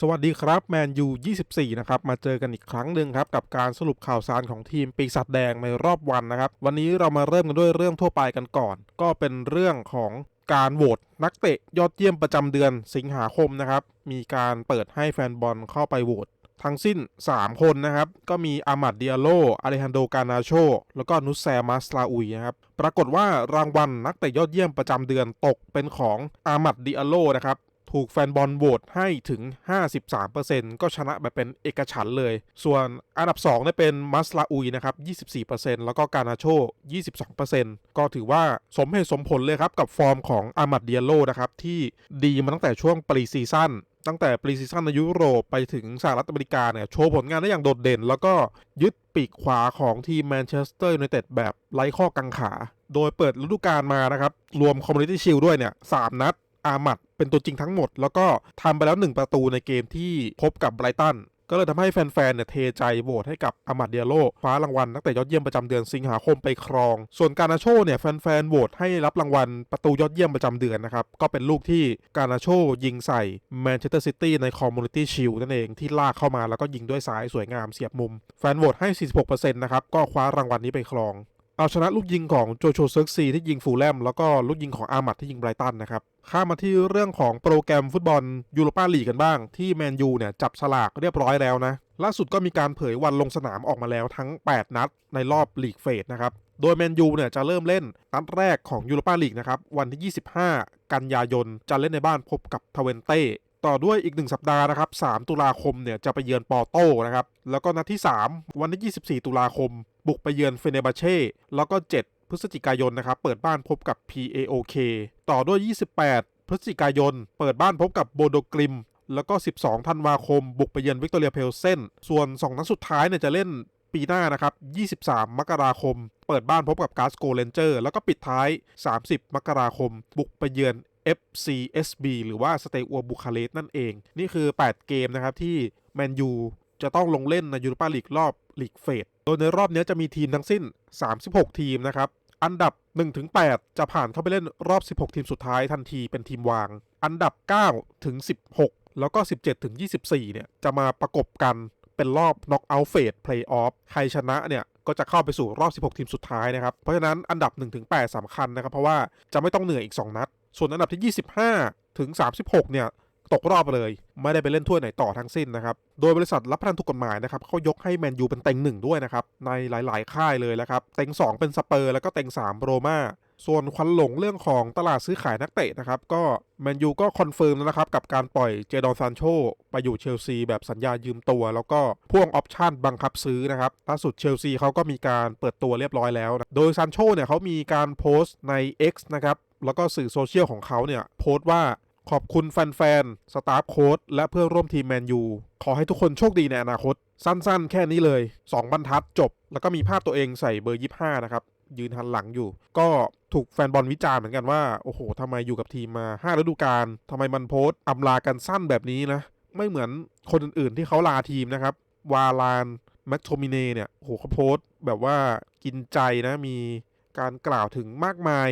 สวัสดีครับแมนยู24 นะครับ มาเจอกันอีกครั้งหนึ่งครับ กับการสรุปข่าวสารของทีมปีศาจแดงในรอบวันนะครับ วันนี้เรามาเริ่มกันด้วยเรื่องทั่วไปกันก่อน ก็เป็นเรื่องของการโหวตนักเตะยอดเยี่ยมประจำเดือนสิงหาคมนะครับ มีการเปิดให้แฟนบอลเข้าไปโหวตทั้งสิ้น 3 คนนะครับ ก็มีอามัดเดียโลอาเลฮันโดกานาโช แล้วก็นุสแซมัสลาอุยนะครับ ปรากฏว่ารางวัลนักเตะยอดเยี่ยมประจำเดือนตกเป็นของอามัดเดียโลนะครับ ถูกแฟนบอลโหวตให้ถึง 53%ก็ชนะแบบเป็นเอกฉันท์เลย ส่วนอันดับ2เนี่ยเป็นมัสลาอุยนะครับ 24%แล้วก็กานาโช 22%ก็ถือว่าสมเหตุสมผลเลยครับ กับฟอร์มของอามัดเดียโลนะครับ ที่ดีมาตั้งแต่ช่วงปรีซีซั่นตั้งแต่ปรีซีซั่นในยุโรปไปถึงสหรัฐอเมริกาเนี่ย โชว์ผลงานได้อย่างโดดเด่น แล้วก็ยึดปีกขวาของทีมแมนเชสเตอร์ยูไนเต็ดแบบไร้ข้อกังขา โดยเปิดฤดูกาลมานะครับ รวมคอมมูนิตี้ชิลด้วยเนี่ยสามนัด อามัดเป็นตัวจริงทั้งหมด แล้วก็ทำไปแล้ว 1 ประตูในเกมที่พบกับไบรตันก็เลยทำให้แฟนๆเนี่ยเทใจโหวตให้กับอามัดเดียโลคว้ารางวัลนักเตะยอดเยี่ยมประจำเดือนสิงหาคมไปครอง ส่วนการนาโชเนี่ยแฟนๆโหวตให้รับรางวัลประตูยอดเยี่ยมประจำเดือนนะครับ ก็เป็นลูกที่การนาโชยิงใส่แมนเชสเตอร์ซิตี้ในคอมมูนิตี้ชิลนั่นเองที่ลากเข้ามาแล้วก็ยิงด้วยซ้ายสวยงามเสียบมุม แฟนโหวตให้ 46%นะครับก็คว้ารางวัลนี้ไปครอง เอาชนะลูกยิงของโจโฉเซิร์กซีที่ยิงฟูลแลมแล้วก็ลูกยิงของอามัดที่ยิงไบรตันนะครับข้ามมาที่เรื่องของโปรแกรมฟุตบอลยูโรปาลีกกันบ้าง ที่แมนยูเนี่ยจับฉลากเรียบร้อยแล้วนะล่าสุดก็มีการเผยวันลงสนามออกมาแล้วทั้ง 8 นัดในรอบลีกเฟสนะครับโดยแมนยูเนี่ยจะเริ่มเล่นนัดแรกของยูโรปาลีกนะครับวันที่ 25 กันยายนจะเล่นในบ้านพบกับทเวนเต้ ต่อด้วยอีก 1 สัปดาห์นะครับ 3 ตุลาคมเนี่ยจะไปเยือนปอโต้นะครับ แล้วก็นัดที่ 3 วันที่ 24 ตุลาคม บุกไปเยือนเฟเนบาเช่ แล้วก็ 7 พฤศจิกายนนะครับ เปิดบ้านพบกับ PAOK ต่อด้วย 28 พฤศจิกายน เปิดบ้านพบกับโบโดกริม แล้วก็ 12 ธันวาคม บุกไปเยือนวิกตอเรียเพลเซน ส่วน 2 นัดสุดท้ายเนี่ยจะเล่นปีหน้านะครับ 23 มกราคม เปิดบ้านพบกับกาสโกเลนเจอร์ แล้วก็ปิดท้าย 30 มกราคม บุกไปเยือน FCSB หรือว่าสเตอัวบูคาเรสนั่นเอง นี่คือ 8 เกมนะครับที่แมนยูจะต้องลงเล่นในยูโรปาลีกรอบลีกเฟส โดยในรอบนี้จะมีทีมทั้งสิ้น 36 ทีมนะครับ อันดับ 1-8 จะผ่านเข้าไปเล่นรอบ 16 ทีมสุดท้ายทันทีเป็นทีมวาง อันดับ9ถึง16 แล้วก็ 17ถึง24 เนี่ยจะมาประกบกันเป็นรอบน็อกเอาท์เฟสเพลย์ออฟใครชนะเนี่ยก็จะเข้าไปสู่รอบ 16 ทีมสุดท้ายนะครับ เพราะฉะนั้นอันดับ 1-8สำคัญนะครับ เพราะว่าจะไม่ต้องเหนื่อยอีก 2 นัด ส่วนอันดับที่ 25 ถึง 36 เนี่ยตกรอบเลย ไม่ได้ไปเล่นถ้วยไหนต่อทั้งสิ้นนะครับ โดยบริษัทรับประกันถูกกฎหมายนะครับเขายกให้แมนยูเป็นเต็งหนึ่งด้วยนะครับ ในหลาย ๆ ค่ายเลยแล้วครับเต็ง 2 เป็นสเปอร์แล้วก็เต็ง 3 โรม่าส่วนควันหลงเรื่องของตลาดซื้อขายนักเตะนะครับ ก็แมนยูก็คอนเฟิร์มแล้วนะครับ กับการปล่อยเจดอนซานโชไปอยู่เชลซีแบบสัญญายืมตัว แล้วก็พ่วงออปชั่นบังคับซื้อนะครับล่าสุดเชลซีเขาก็มีการเปิดตัวเรียบร้อยแล้วนะโดยซานโชเนี่ยเขามีการโพสต์ใน X นะครับ แล้วก็สื่อโซเชียลของเขาเนี่ยโพสต์ว่าขอบคุณแฟนๆ สตาฟโค้ดและเพื่อนร่วมทีมแมนยู ขอให้ทุกคนโชคดีในอนาคต สั้นๆ แค่นี้เลย 2 บรรทัดจบ แล้วก็มีภาพตัวเองใส่เบอร์ 25 นะครับ ยืนหันหลังอยู่ ก็ถูกแฟนบอลวิจารณ์เหมือนกันว่า โอ้โหทำไมอยู่กับทีมมา 5 ฤดูกาลทำไมมันโพสต์อำลากันสั้นแบบนี้นะ ไม่เหมือนคนอื่นๆ ที่เขาลาทีมนะครับ วาลานแม็กโทมิเนเนี่ยโอ้โหเขาโพสต์แบบว่ากินใจนะมีการกล่าวถึงมากมาย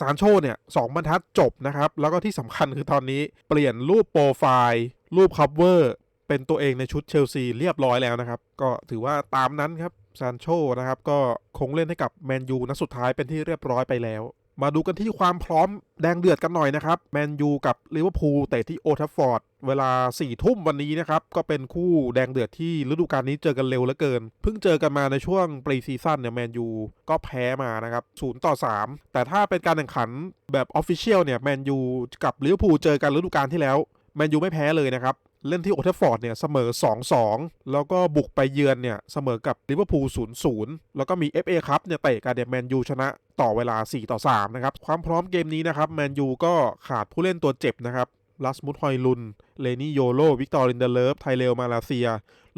ซานโชเนี่ยสองบรรทัดจบนะครับ แล้วก็ที่สำคัญคือตอนนี้เปลี่ยนรูปโปรไฟล์รูปคัพเวอร์เป็นตัวเองในชุดเชลซีเรียบร้อยแล้วนะครับ ก็ถือว่าตามนั้นครับซานโชนะครับ ก็คงเล่นให้กับแมนยูนัดสุดท้ายเป็นที่เรียบร้อยไปแล้ว มาดูกันที่ความพร้อมแดงเดือดกันหน่อยนะครับ แมนยูกับลิเวอร์พูลเตะที่โอทัฟฟอร์ด เวลา4ี่ทุ่มวันนี้นะครับ ก็เป็นคู่แดงเดือดที่ฤดูกาลนี้เจอกันเร็วเหลือเกิน เพิ่งเจอกันมาในช่วงปรีซีซั่นเนี่ยแมนยูก็แพ้มานะครับ0ต่อ 3 แต่ถ้าเป็นการแข่งขันแบบออฟฟิเชียลเนี่ยแมนยูกับลิเวอร์พูลเจอกันฤดูกาลที่แล้วแมนยูไม่แพ้เลยนะครับ เล่นที่โอเทฟฟอร์ดเนี่ยเสมอ 2-2 แล้วก็บุกไปเยือนเนี่ยเสมอกับลิเวอร์พูล 0-0 แล้วก็มี FA ครับเนี่ยเตะกันเนี่ยแมนยูชนะต่อเวลา4ต่อ3นะครับ ความพร้อมเกมนี้นะครับแมนยูก็ขาดผู้เล่นตัวเจ็บนะครับลัสมุตฮอยลุน เลนี่โยโล วิกตอรินเดเลฟไทเลวมาเลเซีย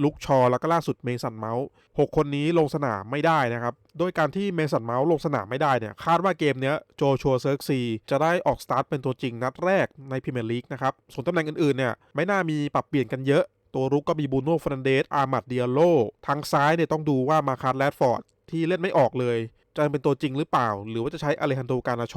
ลุกชอแล้วก็ล่าสุดเมสันเมาส์6คนนี้ลงสนามไม่ได้นะครับ โดยการที่เมสันเมาส์ลงสนามไม่ได้เนี่ยคาดว่าเกมเนี้ยโจชัวเซิร์กซีจะได้ออกสตาร์ทเป็นตัวจริงนัดแรกในพรีเมียร์ลีกนะครับ ส่วนตำแหน่งอื่นๆเนี่ยไม่น่ามีปรับเปลี่ยนกันเยอะ ตัวรุกก็มีบูโน่ฟรันเดสอาร์มัดเดียโลทางซ้ายเนี่ยต้องดูว่ามาคาร์แรดฟอร์ดที่เล่นไม่ออกเลย จะเป็นตัวจริงหรือเปล่า หรือว่าจะใช้อเลฮันโดการนาโช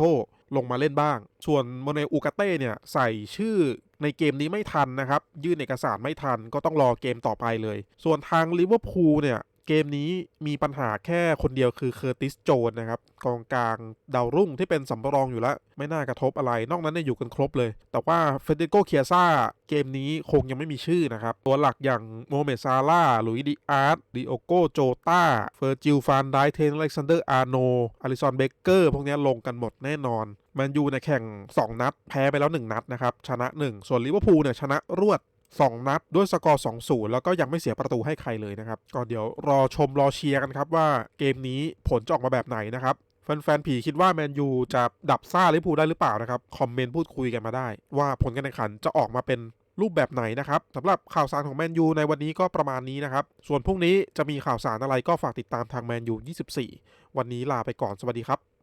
ลงมาเล่นบ้าง ส่วนโมเนอูกาเต้เนี่ยใส่ชื่อในเกมนี้ไม่ทันนะครับ ยื่นเอกสารไม่ทันก็ต้องรอเกมต่อไปเลย ส่วนทางลิเวอร์พูลเนี่ย เกมนี้มีปัญหาแค่คนเดียวคือเคอร์ติสโจนนะครับกองกลางดาวรุ่งที่เป็นสำรองอยู่แล้ว ไม่น่ากระทบอะไร นอกนั้นเนี่ยอยู่กันครบเลย แต่ว่าเฟเดโกเคียซ่าเกมนี้คงยังไม่มีชื่อนะครับ ตัวหลักอย่างโมเมซาร่าลุยดิอาร์ตดิโอโกโจตาเฟอร์จิลฟานไดเทนอเล็กซานเดอร์อาร์โนอลิซอนเบเกอร์พวกนี้ลงกันหมดแน่นอนแมนยูในยแข่ง 2 นัด แพ้ไปแล้ว 1 นัดนะครับ ชนะ 1 ส่วนลิเวอร์พูลเนี่ยชนะรวด 2 นัดด้วยสกอร์ 2-0 แล้วก็ยังไม่เสียประตูให้ใครเลยนะครับ ก็เดี๋ยวรอชมรอเชียร์กันครับว่าเกมนี้ผลจะออกมาแบบไหนนะครับแฟนๆผีคิดว่าแมนยูจะดับซ่าลิเวอร์พูได้หรือเปล่านะครับ คอมเมนต์พูดคุยกันมาได้ ว่าผลการแข่งขันจะออกมาเป็นรูปแบบไหนนะครับสำหรับข่าวสารของแมนยูในวันนี้ก็ประมาณนี้นะครับ ส่วนพรุ่งนี้จะมีข่าวสารอะไรก็ฝากติดตามทางแมนยู24 วันนี้ลาไปก่อนสวัสดีครับ